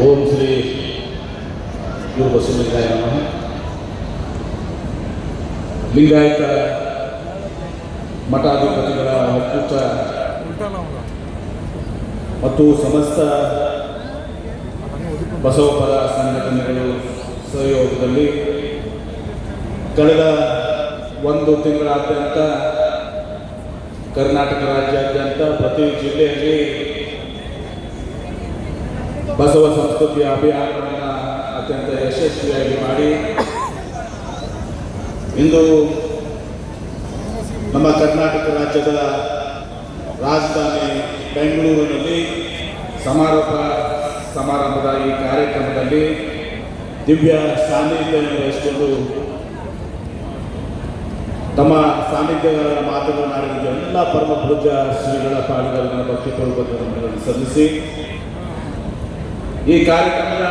ಓಂ ಶ್ರೀ ಗುರು ಬಸವಲಿಂಗಾಯ ನಮಃ. ಲಿಂಗಾಯತ ಮಠಾಧಿಪತಿಗಳ ಒಕ್ಕೂಟ ಮತ್ತು ಸಮಸ್ತ ಬಸವಪರ ಸಂಘಟನೆಗಳು ಸಹಯೋಗದಲ್ಲಿ ಕಳೆದ ಒಂದು ತಿಂಗಳಾದ್ಯಂತ ಕರ್ನಾಟಕ ರಾಜ್ಯಾದ್ಯಂತ ಪ್ರತಿ ಜಿಲ್ಲೆಯಲ್ಲಿ ಬಸವ ಸಂಸ್ಕೃತಿಯ ಅಭಿಯಾನವನ್ನು ಅತ್ಯಂತ ಯಶಸ್ವಿಯಾಗಿ ಮಾಡಿ. ಇಂದು ನಮ್ಮ ಕರ್ನಾಟಕ ರಾಜ್ಯದ ರಾಜಧಾನಿ ಬೆಂಗಳೂರಿನಲ್ಲಿ ಸಮಾರೋಪ ಸಮಾರಂಭದ ಈ ಕಾರ್ಯಕ್ರಮದಲ್ಲಿ ದಿವ್ಯ ಸಾನ್ನಿಧ್ಯವನ್ನು ವಹಿಸಿಕೊಂಡು ತಮ್ಮ ಸಾನ್ನಿಧ್ಯಗಳ ಮಾತುಗಳನ್ನಾಡಿದ ಎಲ್ಲ ಪರಮ ಪೂಜಾ ಶ್ರೀಗಳ ಪಾಲಿಗಳನ್ನು ಭಕ್ತಿಪೂರ್ವಕಗಳನ್ನು ಸಲ್ಲಿಸಿ ಈ ಕಾರ್ಯಕ್ರಮದ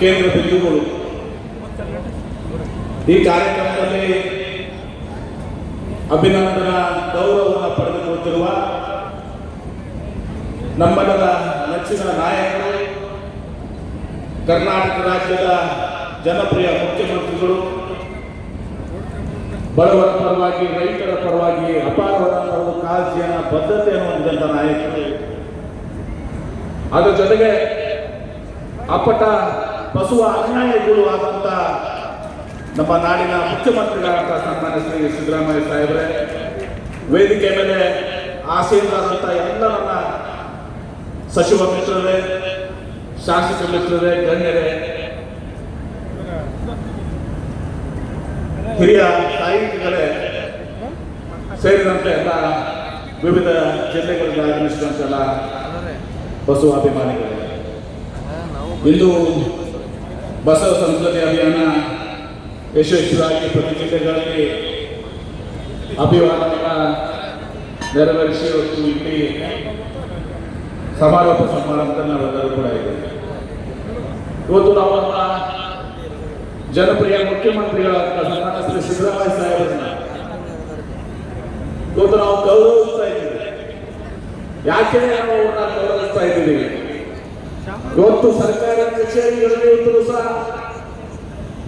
ಕೇಂದ್ರ ಬಿಂದುಗಳು. ಈ ಕಾರ್ಯಕ್ರಮದಲ್ಲಿ ಅಭಿನಂದನ ಗೌರವವನ್ನು ಪಡೆದುಕೊಳ್ಳುತ್ತಿರುವ ನಮ್ಮೆಲ್ಲರ ನೆಚ್ಚಿನ ನಾಯಕರು, ಕರ್ನಾಟಕ ರಾಜ್ಯದ ಜನಪ್ರಿಯ ಮುಖ್ಯಮಂತ್ರಿಗಳು, ಬಡವರ ಪರವಾಗಿ, ರೈತರ ಪರವಾಗಿ ಅಪಾರವಾದ ಕಾಳಜಿಯನ್ನು, ಬದ್ಧತೆಯನ್ನು ಹೊಂದಿದಂಥ ನಾಯಕರು. ಅದರ ಜೊತೆಗೆ ಅಪ್ಪಟ ಬಸುವ ಅನ್ಯಾಯಗಳು ಆದಂತ ನಮ್ಮ ನಾಡಿನ ಮುಖ್ಯಮಂತ್ರಿಗಳಂತ ಸನ್ಮಾನ್ಯ ಶ್ರೀ ಸಿದ್ದರಾಮಯ್ಯ ಸಾಹೇಬ್ರೆ, ವೇದಿಕೆ ಮೇಲೆ ಆಸೀನರಾದಂಥ ಎಲ್ಲ ನನ್ನ ಸಚಿವ ಮಿತ್ರರೇ, ಶಾಸಕ ಮಿತ್ರರೇ, ಗಣ್ಯರೇ, ಹಿರಿಯ ಸಾಹಿತಿಗಳೇ ಸೇರಿದಂತೆ ಎಲ್ಲ ವಿವಿಧ ಜಿಲ್ಲೆಗಳಿಂದ ಆಗಮಿಸಿದಂತೆಲ್ಲ ಬಸವ ಅಭಿಮಾನಿಗಳೇ ಇಂದು ಬಸವ ಸಂಸ್ಕೃತಿ ಅಭಿಯಾನ ಯಶಸ್ವಿಯಾಗಿ ಪ್ರತಿ ಜಿಲ್ಲೆಗಳಲ್ಲಿ ಅಭಿಯಾನವನ್ನು ನೆರವೇರಿಸಿ ಇವತ್ತು ಇಲ್ಲಿ ಸಮಾರೋಪ ಸಮಾರಂಭ ನಾವೆಲ್ಲರೂ ಕೂಡ ಇದೆ ಇವತ್ತು ನಾವು ಜನಪ್ರಿಯ ಮುಖ್ಯಮಂತ್ರಿಗಳ ಶ್ರೀ ಸಿದ್ದರಾಮಯ್ಯ ಸಾಹೇಬರನ್ನ ಇವತ್ತು ನಾವು ಗೌರವಿಸ್ತಾ ಇದ್ದೀವಿ ಯಾಕೆ ನಾವು ಅವ್ರನ್ನ ಗೌರವಿಸ್ತಾ ಇದ್ದೀವಿ? ಇವತ್ತು ಸರ್ಕಾರದ ಕಚೇರಿಗಳಲ್ಲಿ ಇವತ್ತು ಸಹ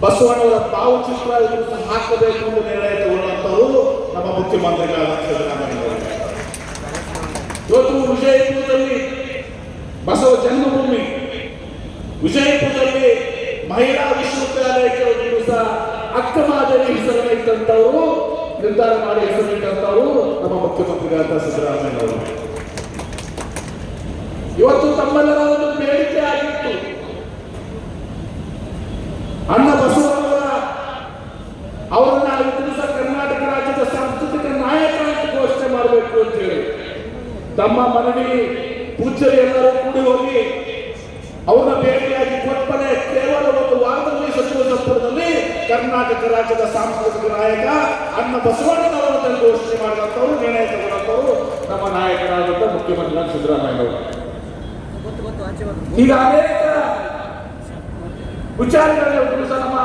ಬಸವಣ್ಣವರ ಭಾವಚಿತ್ರ ಇವತ್ತು ಹಾಕಬೇಕು ಎಂದು ನಿರ್ಣಯ ತಗೊಂಡಂತವರು ನಮ್ಮ ಮುಖ್ಯಮಂತ್ರಿಗಳಾದ ಸಿದ್ದರಾಮಯ್ಯ ಇವತ್ತು ವಿಜಯಪುರದಲ್ಲಿ ಬಸವ ಜನ್ಮಭೂಮಿ, ವಿಜಯಪುರದಲ್ಲಿ ಮಹಿಳಾ ವಿಶ್ವವಿದ್ಯಾಲಯಕ್ಕೆ ಒಂದು ದಿವಸ ಅಕ್ಕಮಾದೇವಿ ಹೆಸರನ್ನು ಇಟ್ಟಂತವರು ನಿರ್ಧಾರ ಮಾಡಿ ಹೆಸರಿಟ್ಟಂತವರು ನಮ್ಮ ಮುಖ್ಯಮಂತ್ರಿಗಳಾದ ಸಿದ್ದರಾಮಯ್ಯ ಅವರು ಇವತ್ತು ತಮ್ಮೆಲ್ಲರ ಒಂದು ಬೇಡಿಕೆ ಆಗಿತ್ತು. ಅಣ್ಣ ಬಸವಣ್ಣವರ ಅವರನ್ನ ದಿವಸ ಕರ್ನಾಟಕ ರಾಜ್ಯದ ಸಾಂಸ್ಕೃತಿಕ ನಾಯಕ ಅಂತ ಘೋಷಣೆ ಮಾಡಬೇಕು ಅಂತ ಹೇಳಿ ತಮ್ಮ ಮನವಿ ಪೂಜ್ಯರು ಎಲ್ಲರೂ ಕೂಡಿ ಹೋಗಿ ಅವರ ಭೇಟಿಯಾಗಿ ಕೊಟ್ಟನೆ ಕೇವಲ ಒಂದು ವಾರದಲ್ಲಿ ಸಚಿವ ಸಂಪುಟದಲ್ಲಿ ಕರ್ನಾಟಕ ರಾಜ್ಯದ ಸಾಂಸ್ಕೃತಿಕ ನಾಯಕ ಅಣ್ಣ ಬಸವಣ್ಣನವರನ್ನು ಘೋಷಣೆ ಮಾಡಿದಂಥವ್ರು ನಿರ್ಣಯ ತಗೊಂಡಂಥವ್ರು ನಮ್ಮ ನಾಯಕರಾದಂಥ ಮುಖ್ಯಮಂತ್ರಿ ಸಿದ್ದರಾಮಯ್ಯ ಅವರು ಈಗ ಅನೇಕ ಒಬ್ಬರು ಸಹ ನಮ್ಮ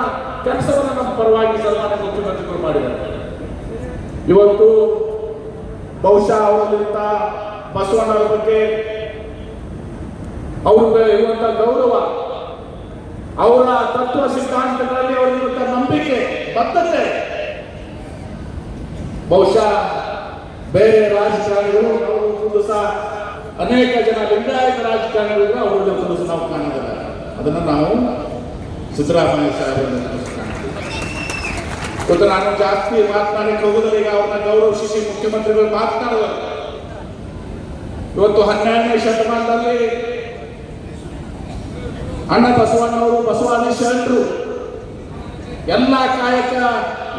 ಕೆಲಸವನ್ನು ನಮ್ಮ ಪರವಾಗಿ ಸನ್ಮಾನ್ಯ ಮುಖ್ಯಮಂತ್ರಿಗಳು ಮಾಡಿದ್ದಾರೆ. ಇವತ್ತು ಬಹುಶಃ ಅವರಲ್ಲಿಂದ ಬಸವಣ್ಣವರ ಬಗ್ಗೆ ಅವ್ರಿಗೆ ಇರುವಂತ ಗೌರವ, ಅವರ ತತ್ವ ಸಿದ್ಧಾಂತಗಳಲ್ಲಿ ಅವರಿರುವಂತ ನಂಬಿಕೆ, ಬದ್ಧತೆ, ಬಹುಶಃ ಬೇರೆ ರಾಜಕಾರಣಿಗಳು ಸಹ ಅನೇಕ ಜನ ಲಿಂಗಾಯತ ರಾಜಕಾರಣಿಗಳು ಅವರಲ್ಲಿ ಒಂದು ನಾವು ಕಾಣಿದ್ದಾರೆ ಅದನ್ನು ನಾವು ಸಿದ್ದರಾಮಯ್ಯ ಸಾಹೇಬರನ್ನು ಇವತ್ತು ನಾನು ಜಾಸ್ತಿ ಮಾತನಾಡಕ್ಕೆ ಹೋಗೋದಿಲ್ಲ ಈಗ ಅವ್ರನ್ನ ಗೌರವಿಸಿ ಮುಖ್ಯಮಂತ್ರಿಗಳು ಮಾತನಾಡುವರು ಇವತ್ತು ಹನ್ನೆರಡನೇ ಶತಮಾನದಲ್ಲಿ ಅಣ್ಣ ಬಸವಣ್ಣವರು ಬಸವಾದಿ ಶರಣರು, ಎಲ್ಲ ಕಾಯಕ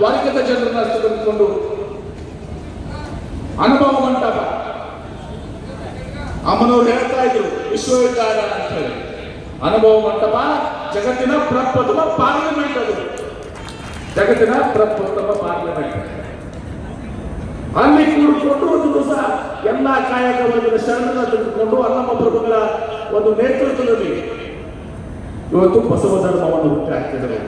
ವರ್ಗದ ಜನರನ್ನು ತೆಗೆದುಕೊಂಡು ಅನುಭವ ಮಂಟಪ ಅಮ್ಮನವ್ರು ಹೇಳ್ತಾ ಇದ್ರು, ವಿಶ್ವವಿದ್ಯಾಲಯ ಅಂತ ಹೇಳಿ. ಅನುಭವ ಮಂಟಪ, ಜಗತ್ತಿನ ಪ್ರಪ್ರಥಮ ಪಾರ್ಲಿಮೆಂಟ್ ಅದು. ಜಗತ್ತಿನ ಪ್ರಪ್ರಥಮ ಪಾರ್ಲಿಮೆಂಟ್. ಅಲ್ಲಿ ಕೂಡಿಕೊಂಡು ಒಂದು ದಿವಸ ಎಲ್ಲ ಕಾಯಕ ವರ್ಗದ ಶರಣನ ತೆಗೆದುಕೊಂಡು ಅಲ್ಲಮ್ಮ ಪ್ರಭುಗಳ ಒಂದು ನೇತೃತ್ವದಲ್ಲಿ ಇವತ್ತು ಬಸವ ಧರ್ಮವನ್ನು ಹುಟ್ಟಿ ಹಾಕಿದರು.